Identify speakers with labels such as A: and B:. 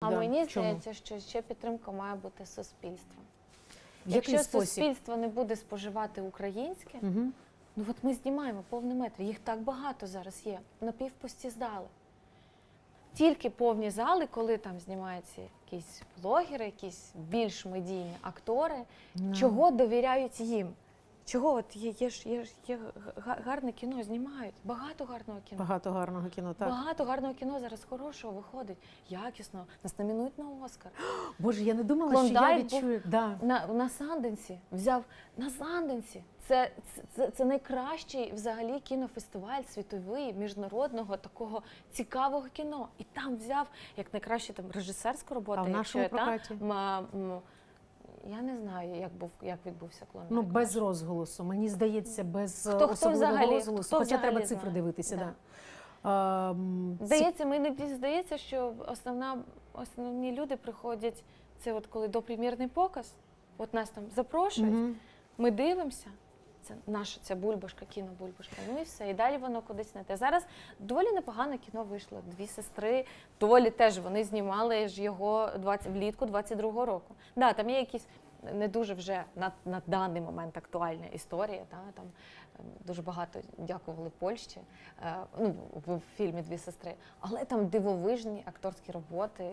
A: А
B: Да,
A: мені
B: чому?
A: здається, що ще підтримка має бути.
B: В який
A: Якщо
B: спосіб?
A: суспільство не буде споживати українське,
B: Угу.
A: ну от ми знімаємо повний метр. Їх так багато зараз є. Напівпусті зали. Тільки повні зали, коли там знімаються якісь блогери, якісь більш медійні актори, чого довіряють їм? Чого от є, є ж є, ж- є гарне кіно, знімають, багато гарного кіно.
B: Багато гарного кіно, так.
A: Багато гарного кіно зараз хорошого виходить, якісно. Нас номінують на Оскар.
B: Боже, я не думала, що я
A: Клондайк був-
B: відчую. Да.
A: На, на Санденсі взяв на Санденсі. Це, це, це, це найкращий взагалі кінофестиваль світовий, міжнародного такого цікавого кіно. І там взяв як найкраще там режисерську роботу.
B: А в нашому прокаті?
A: м, м, я не знаю, як був як відбувся клон.
B: Ну, без розголосу. Мені здається, без
A: Хто- хто
B: особливого
A: взагалі-
B: розголосу.
A: хто
B: Хоча
A: взагалі
B: треба цифри
A: знає?
B: дивитися.
A: Да.
B: Да. Ем,
A: Здається, мені здається, що основна, основні люди приходять, це от коли допрем'єрний показ, от нас там запрошують,
B: Мгм.
A: ми дивимося. Це наша ця бульбашка, кінобульбашка. Ну і все. І далі воно кудись не те. Зараз доволі непогане кіно вийшло. Дві сестри. Доволі теж вони знімали ж його 20, влітку 22-го року. Да, там є якісь не дуже вже на, на даний момент актуальна історія. Та, там е, дуже багато дякували Польщі е, ну, в фільмі Дві сестри. Але там дивовижні акторські роботи,